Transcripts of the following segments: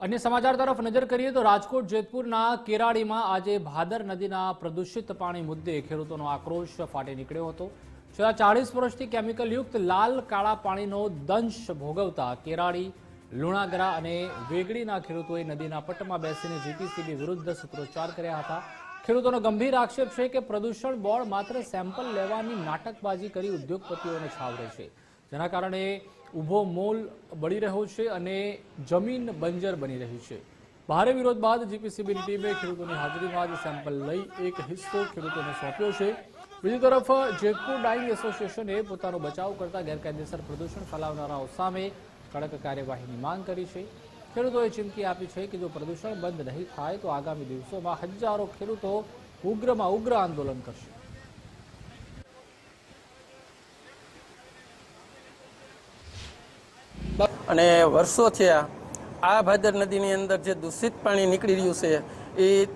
અન્ય સમાચાર તરફ નજર કરીએ તો રાજકોટ, જેતપુરના કેરાડીમાં આજે ભાદર નદીના પ્રદૂષિત પાણી મુદ્દે ખેડૂતોનો આક્રોશ ફાટી નીકળ્યો હતો. છેલ્લા ચાળીસ વર્ષથી કેમિકલયુક્ત લાલ કાળા પાણીનો દંશ ભોગવતા કેરાડી, લુણાગરા અને વેગડીના ખેડૂતોએ નદીના પટ્ટમાં બેસીને જીટીસીબી વિરુદ્ધ સૂત્રોચ્ચાર કર્યા હતા. ખેડૂતોનો ગંભીર આક્ષેપ છે કે પ્રદૂષણ બોર્ડ માત્ર સેમ્પલ લેવાની નાટકબાજી કરી ઉદ્યોગપતિઓને છાવરે છે. જેના કારણે ઊભો મોલ બળી રહ્યો છે અને જમીન બંજર બની રહી છે. ભારે વિરોધ બાદ જીપીસીબીની ટીમે ખેડૂતોની હાજરીમાં જ સેમ્પલ લઈ એક હિસ્સો ખેડૂતોને સોંપ્યો છે. બીજી તરફ, જેતપુર ડાઇંગ એસોસિએશને પોતાનો બચાવ કરતા ગેરકાયદેસર પ્રદૂષણ ફેલાવનારાઓ સામે કડક કાર્યવાહીની માંગ કરી છે. ખેડૂતોએ ચીમકી આપી છે કે જો પ્રદૂષણ બંધ નહીં થાય તો આગામી દિવસોમાં હજારો ખેડૂતો ઉગ્રમાં ઉગ્ર આંદોલન કરશે. અને વર્ષો છે આ ભાદર નદીની અંદર જે દૂષિત પાણી નીકળી રહ્યું છે, એ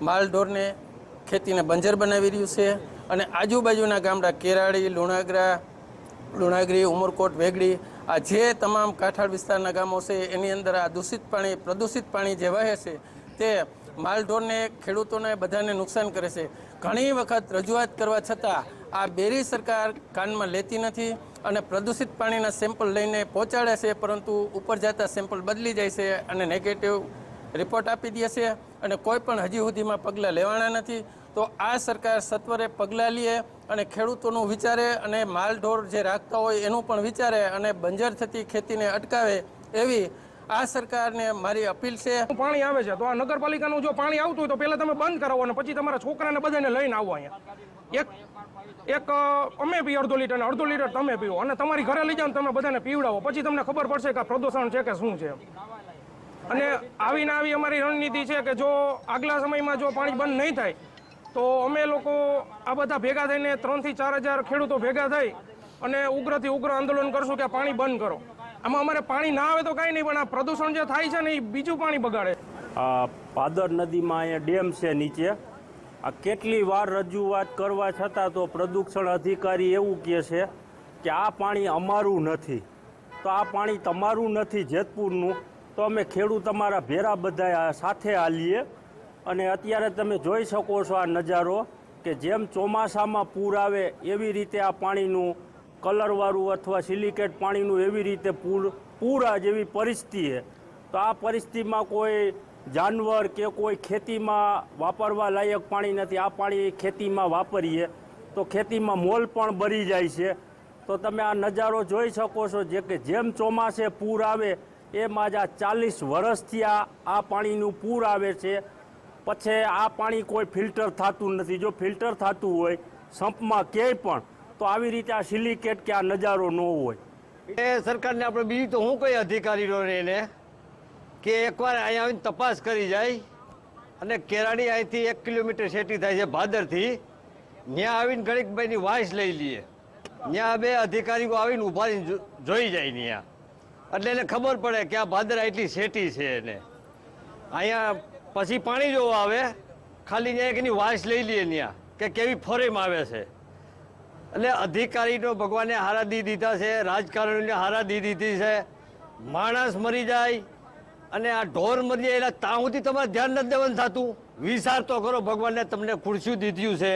માલઢોરને ખેતીને બંજર બનાવી રહ્યું છે અને આજુબાજુના ગામડા કેરાળી, લુણાગરા, લુણાગરી, ઉમરકોટ, વેગડી, આ જે તમામ કાંઠાળ વિસ્તારના ગામો છે, એની અંદર આ દૂષિત પાણી, પ્રદૂષિત પાણી જે વહે છે, તે માલઢોરને, ખેડૂતોને બધાને નુકસાન કરે છે. ઘણી વખત રજૂઆત કરવા છતાં આ બેરી સરકાર કાનમાં લેતી નથી અને પ્રદૂષિત પાણીના સેમ્પલ લઈને પહોંચાડે છે, પરંતુ ઉપર જતા સેમ્પલ બદલી જાય છે અને નેગેટિવ રિપોર્ટ આપી દે છે અને કોઈ પણ હજી સુધીમાં પગલાં લેવાના નથી. તો આ સરકાર સત્વરે પગલાં લે અને ખેડૂતોનું વિચારે અને માલઢોર જે રાખતા હોય એનું પણ વિચારે અને બંજર થતી ખેતીને અટકાવે એવી આ સરકારને મારી અપીલ છે. પાણી આવે છે. તો આ નગરપાલિકાનું જો પાણી આવતું હોય તો પહેલા તમે બંધ કરાવો અને પછી તમારા છોકરાને બધાને લઈને આવો અહીંયા. એક એક અમે પીએ અડધો લીટર અને અડધો લીટર તમે પીવો અને તમારી ઘરે લઈ જાઓ તમે બધાને પીવડાવો. પછી તમને ખબર પડશે કે પ્રદૂષણ છે કે શું છે. અને આવીને આવી અમારી રણનીતિ છે કે જો આગલા સમયમાં જો પાણી બંધ નહીં થાય, તો અમે લોકો આ બધા ભેગા થઈને ત્રણથી ચાર હજાર ખેડૂતો ભેગા થઈ અને ઉગ્રથી ઉગ્ર આંદોલન કરશું કે પાણી બંધ કરો. આમાં અમારે પાણી ના આવે તો કાંઈ નહીં, પણ આ પ્રદૂષણ જે થાય છે ને એ બીજું પાણી બગાડે. આ ભાદર નદીમાં અહીંયા ડેમ છે નીચે. આ કેટલી વાર રજૂઆત કરવા છતાં તો પ્રદૂષણ અધિકારી એવું કહે છે કે આ પાણી અમારું નથી. તો આ પાણી તમારું નથી જેતપુરનું. તો અમે ખેડૂત અમારા ભેરા બધા સાથે હાલીએ. અને અત્યારે તમે જોઈ શકો છો આ નજારો કે જેમ ચોમાસામાં પૂર આવે એવી રીતે આ પાણીનું કલરવાળું અથવા સિલિકેટ પાણીનું એવી રીતે પૂર, પૂરા જેવી પરિસ્થિતિ છે. તો આ પરિસ્થિતિમાં કોઈ જાનવર કે કોઈ ખેતીમાં વાપરવા લાયક પાણી નથી. આ પાણી ખેતીમાં વાપરીએ તો ખેતીમાં મોલ પણ ભરી જાય છે. તો તમે આ નજારો જોઈ શકો છો જે કે જેમ ચોમાસે પૂર આવે એમ આજ આ ચાલીસ વર્ષથી આ આ પાણીનું પૂર આવે છે. પછી આ પાણી કોઈ ફિલ્ટર થતું નથી. જો ફિલ્ટર થતું હોય, સંપમાં ક્યાંય પણ તો આવી રીતે આ સિલિકેટ કે આ નજારો ન હોય. એ સરકારને આપણે બીજું તો હું કઈ અધિકારીઓને એને? કે એકવાર અહીંયા આવીને તપાસ કરી જાય અને કેરાડી અહીંથી એક કિલોમીટર સેટી થાય છે ભાદરથી. ત્યાં આવીને ગણિકભાઈની વાઇસ લઈ લઈએ. ત્યાં બે અધિકારીઓ આવીને ઊભા જોઈ જાય ત્યાં એટલે એને ખબર પડે કે આ ભાદર આટલી સેટી છે એને. અહીંયા પછી પાણી જોવા આવે. ખાલી ત્યાં એક એની વાઇસ લઈ લઈએ ત્યાં કે કેવી ફોરેમ આવે છે. એટલે અધિકારીનો ભગવાને હારા દી દીધા છે, રાજકારણીને હારા દી દીધી છે. માણસ મરી જાય અને આ ઢોર મરી જાય એટલે તાહુંથી તમારે ધ્યાન નથી દેવાનું થતું. વિચાર તો કરો, ભગવાને તમને ખુરશી દીધ્યું છે,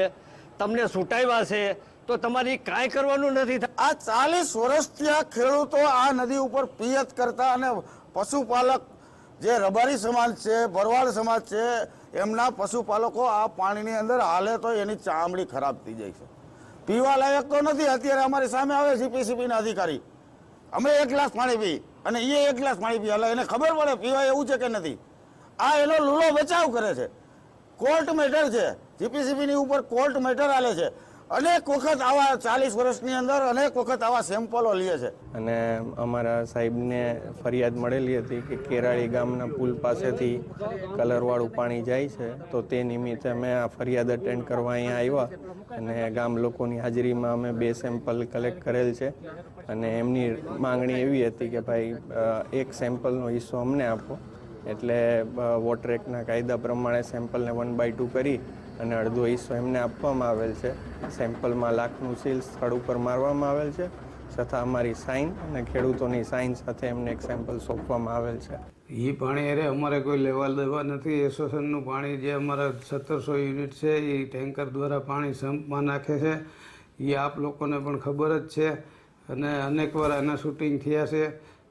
તમને સુટાવ્યા છે, તો તમારી કાંઈ કરવાનું નથી આ ચાલીસ વર્ષથી આ ખેડૂતો આ નદી ઉપર પિયત કરતા અને પશુપાલક જે રબારી સમાજ છે, ભરવાડ સમાજ છે, એમના પશુપાલકો આ પાણીની અંદર હાલે તો એની ચામડી ખરાબ થઈ જાય છે. પીવા લાયક તો નથી. અત્યારે અમારી સામે આવે જીપીસીબીના અધિકારી. અમે એક ગ્લાસ પાણી પી અને એ એક ગ્લાસ પાણી પી. એટલે એને ખબર પડે પીવા એવું છે કે નથી. આ એનો લૂલો બચાવ કરે છે. કોર્ટ મેટર છે. જીપીસીબીની ઉપર કોર્ટ મેટર આલે છે. અનેક વખત આવા ચાલીસ વર્ષની અંદર અનેક વખત આવા સેમ્પલો લે છે. અને અમારા સાહેબને ફરિયાદ મળેલી હતી કે કેરાળી ગામના પુલ પાસેથી કલરવાળું પાણી જાય છે, તો તે નિમિત્તે અમે આ ફરિયાદ અટેન્ડ કરવા અહીંયા આવ્યા અને ગામ લોકોની હાજરીમાં અમે બે સેમ્પલ કલેક્ટ કરેલ છે. અને એમની માંગણી એવી હતી કે ભાઈ એક સેમ્પલનો હિસ્સો અમને આપો. એટલે વોટર એક્ટના કાયદા પ્રમાણે સેમ્પલને વન બાય ટુ કરી અને અડધો હિસ્સો એમને આપવામાં આવેલ છે. સેમ્પલમાં લાખનું સીલ સ્થળ ઉપર મારવામાં આવેલ છે છતાં અમારી સાઇન અને ખેડૂતોની સાઇન સાથે એમને એક સેમ્પલ સોંપવામાં આવેલ છે. એ પાણી અરે અમારે કોઈ લેવા દેવા નથી. એસોસિએશનનું પાણી જે અમારા સત્તરસો યુનિટ છે એ ટેન્કર દ્વારા પાણી સંપમાં નાખે છે. એ આપ લોકોને પણ ખબર જ છે. અને અનેકવાર આના શૂટિંગ થયા છે.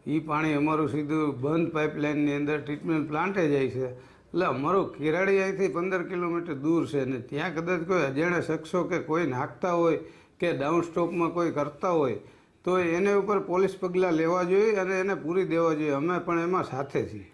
એ પાણી અમારું સીધું બંધ પાઇપલાઇનની અંદર ટ્રીટમેન્ટ પ્લાન્ટે જાય છે. એટલે અમારું કેરાડી અહીંથી પંદર કિલોમીટર દૂર છે ને ત્યાં કદાચ કોઈ અજાણ્યા શખ્સો કે કોઈ નાખતા હોય કે ડાઉન સ્ટોપમાં કોઈ કરતા હોય, તો એને ઉપર પોલીસ પગલાં લેવા જોઈએ અને એને પૂરી દેવા જોઈએ. અમે પણ એમાં સાથે છીએ.